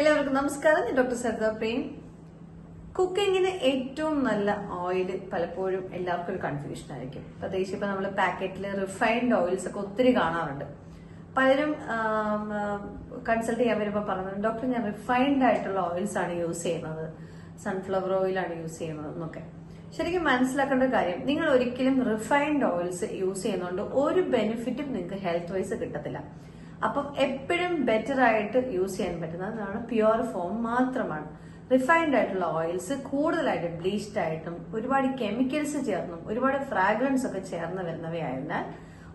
എല്ലാവർക്കും നമസ്കാരം. ഞാൻ ഡോക്ടർ സരിത പ്രേം. കുക്കിങ്ങിന് ഏറ്റവും നല്ല ഓയിൽ പലപ്പോഴും എല്ലാവർക്കും ഒരു കൺഫ്യൂഷൻ ആയിരിക്കും. പ്രത്യേകിച്ച് ഇപ്പൊ നമ്മൾ പാക്കറ്റിൽ റിഫൈൻഡ് ഓയിൽസ് ഒക്കെ ഒത്തിരി കാണാറുണ്ട്. പലരും കൺസൾട്ട് ചെയ്യാൻ വരുമ്പോൾ പറഞ്ഞത് ഡോക്ടർ ഞാൻ റിഫൈൻഡ് ആയിട്ടുള്ള ഓയിൽസ് ആണ് യൂസ് ചെയ്യുന്നത്. സൺഫ്ലവർ ആണ് യൂസ് ചെയ്യുന്നത് എന്നൊക്കെ. ശരിക്കും മനസ്സിലാക്കേണ്ട കാര്യം നിങ്ങൾ ഒരിക്കലും റിഫൈൻഡ് ഓയിൽസ് യൂസ് ചെയ്യുന്നതുകൊണ്ട് ഒരു ബെനിഫിറ്റും നിങ്ങൾക്ക് ഹെൽത്ത് വൈസ് കിട്ടത്തില്ല. അപ്പം എപ്പോഴും ബെറ്റർ ആയിട്ട് യൂസ് ചെയ്യാൻ പറ്റുന്നതാണ് പ്യുവർ ഫോം മാത്രമാണ്. റിഫൈൻഡ് ആയിട്ടുള്ള ഓയിൽസ് കൂടുതലായിട്ട് ബ്ലീച്ച്ഡ് ആയിട്ടും ഒരുപാട് കെമിക്കൽസ് ചേർന്നും ഒരുപാട് ഫ്രാഗ്രൻസ് ഒക്കെ ചേർന്ന് വരുന്നവയായതിനാൽ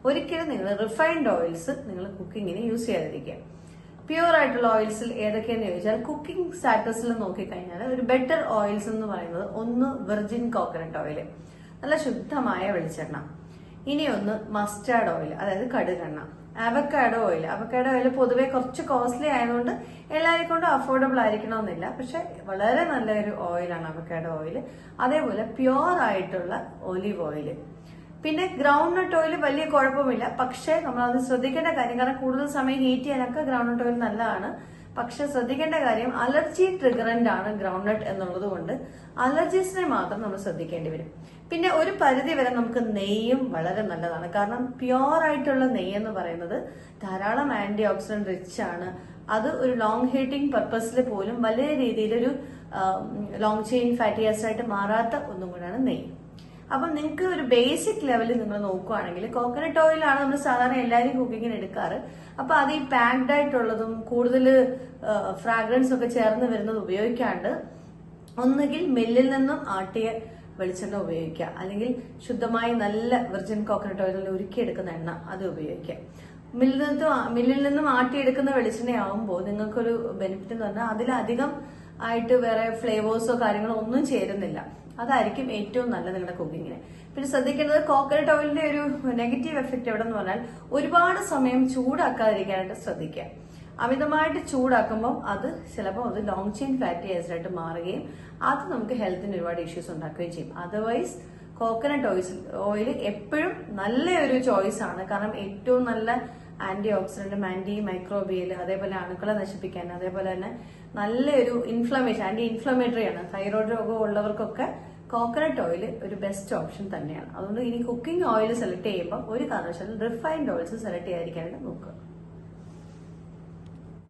ഒരിക്കലും നിങ്ങൾ റിഫൈൻഡ് ഓയിൽസ് നിങ്ങൾ കുക്കിങ്ങിന് യൂസ് ചെയ്യാതിരിക്കുക. പ്യുവർ ആയിട്ടുള്ള ഓയിൽസിൽ ഏതൊക്കെയെന്ന് ചോദിച്ചാൽ കുക്കിംഗ് സ്റ്റാറ്റസിൽ നോക്കിക്കഴിഞ്ഞാൽ ഒരു ബെറ്റർ ഓയിൽസ് എന്ന് പറയുന്നത് ഒന്ന് വെർജിൻ കോക്കനട്ട് ഓയിൽ നല്ല ശുദ്ധമായ വെളിച്ചെണ്ണ. ഇനി ഒന്ന് മസ്റ്റാർഡ് ഓയിൽ അതായത് കടുകെണ്ണ. അവക്കാഡോ ഓയിൽ അവക്കാഡോ ഓയിൽ പൊതുവെ കുറച്ച് കോസ്റ്റ്ലി ആയതുകൊണ്ട് എല്ലാവരെ കൊണ്ടും അഫോർഡബിൾ ആയിരിക്കണമെന്നില്ല. പക്ഷെ വളരെ നല്ലൊരു ഓയിലാണ് അവക്കാഡോ ഓയിൽ അതേപോലെ പ്യുവർ ആയിട്ടുള്ള ഒലിവ് ഓയിൽ പിന്നെ ഗ്രൗണ്ട് നട്ട് ഓയിൽ വലിയ കുഴപ്പമില്ല. പക്ഷേ നമ്മൾ അത് ശ്രദ്ധിക്കേണ്ട കാര്യം കാരണം കൂടുതൽ സമയം ഹീറ്റ് ചെയ്യാനൊക്കെ ഗ്രൗണ്ട് നട്ട് ഓയിൽ നല്ലതാണ്. പക്ഷെ ശ്രദ്ധിക്കേണ്ട കാര്യം അലർജി ട്രിഗറന്റ് ആണ് ഗ്രൗണ്ട് നട്ട് എന്നുള്ളത് കൊണ്ട് അലർജീസിനെ മാത്രം നമ്മൾ ശ്രദ്ധിക്കേണ്ടി വരും. പിന്നെ ഒരു പരിധി വരെ നമുക്ക് നെയ്യും വളരെ നല്ലതാണ്. കാരണം പ്യുവർ ആയിട്ടുള്ള നെയ്യ് എന്ന് പറയുന്നത് ധാരാളം ആന്റി ഓക്സിഡന്റ് റിച്ച് ആണ്. അത് ഒരു ലോങ് ഹീറ്റിംഗ് പർപ്പസിൽ പോലും വലിയ രീതിയിലൊരു ലോങ് ചെയിൻ ഫാറ്റി ആസിഡ് ആയിട്ട് മാറാത്ത ഒന്നും കൂടാണ് നെയ്യ്. അപ്പം നിങ്ങൾക്ക് ഒരു ബേസിക് ലെവലിൽ നിങ്ങൾ നോക്കുകയാണെങ്കിൽ കോക്കനട്ട് ഓയിലാണ് നമ്മൾ സാധാരണ എല്ലാവരും കുക്കിങ്ങിന് എടുക്കാറ്. അപ്പൊ അത് ഈ പാക്ഡ് ആയിട്ടുള്ളതും കൂടുതൽ ഫ്രാഗ്രൻസ് ഒക്കെ ചേർന്ന് വരുന്നത് ഉപയോഗിക്കാണ്ട് ഒന്നുകിൽ മില്ലിൽ നിന്നും ആട്ടിയ വെളിച്ചെണ്ണ ഉപയോഗിക്കുക. അല്ലെങ്കിൽ ശുദ്ധമായി നല്ല വെർജിൻ കോക്കനട്ട് ഓയിലിൽ ഉരുക്കിയെടുക്കുന്ന എണ്ണ അത് ഉപയോഗിക്കുക. മില്ലിൽ നിന്നും മില്ലിൽ നിന്നും ആട്ടിയെടുക്കുന്ന വെളിച്ചെണ്ണയാവുമ്പോൾ നിങ്ങൾക്കൊരു ബെനിഫിറ്റ് എന്ന് പറഞ്ഞാൽ അതിലധികം ആയിട്ട് വേറെ ഫ്ലേവേഴ്സോ കാര്യങ്ങളോ ഒന്നും ചേരുന്നില്ല. അതായിരിക്കും ഏറ്റവും നല്ലത് നിങ്ങളുടെ കുക്കിങ്ങിന് പിന്നെ ശ്രദ്ധിക്കേണ്ടത് കോക്കനട്ട് ഓയിലിന്റെ ഒരു നെഗറ്റീവ് എഫക്റ്റ് എവിടെന്ന് പറഞ്ഞാൽ ഒരുപാട് സമയം ചൂടാക്കാതിരിക്കാനായിട്ട് ശ്രദ്ധിക്കുക. അമിതമായിട്ട് ചൂടാക്കുമ്പോൾ അത് ചിലപ്പോൾ അത് ലോങ് ചെയിൻ ഫാറ്റി ആസിഡായിട്ട് മാറുകയും അത് നമുക്ക് ഹെൽത്തിന് ഒരുപാട് ഇഷ്യൂസ് ഉണ്ടാക്കുകയും ചെയ്യും. അതർവൈസ് കോക്കനട്ട് ഓയിൽ ഓയിൽ എപ്പോഴും നല്ല ഒരു ചോയ്സ് ആണ്. കാരണം ഏറ്റവും നല്ല ആന്റി ഓക്സിഡന്റും ആന്റി മൈക്രോബിയൽ അതേപോലെ അണുക്കളെ നശിപ്പിക്കാൻ അതേപോലെ തന്നെ നല്ലൊരു ഇൻഫ്ലമേഷൻ ആന്റി ഇൻഫ്ലമേറ്ററി ആണ്. തൈറോയ്ഡ് രോഗം ഉള്ളവർക്കൊക്കെ കോക്കനട്ട് ഓയിൽ ഒരു ബെസ്റ്റ് ഓപ്ഷൻ തന്നെയാണ്. അതുകൊണ്ട് ഇനി കുക്കിംഗ് ഓയിൽ സെലക്ട് ചെയ്യുമ്പോൾ ഒരു കാരണവശാലും റിഫൈൻഡ് ഓയിൽസ് സെലക്ട് ചെയ്യാതിരിക്കാനായിട്ട് നോക്കുക.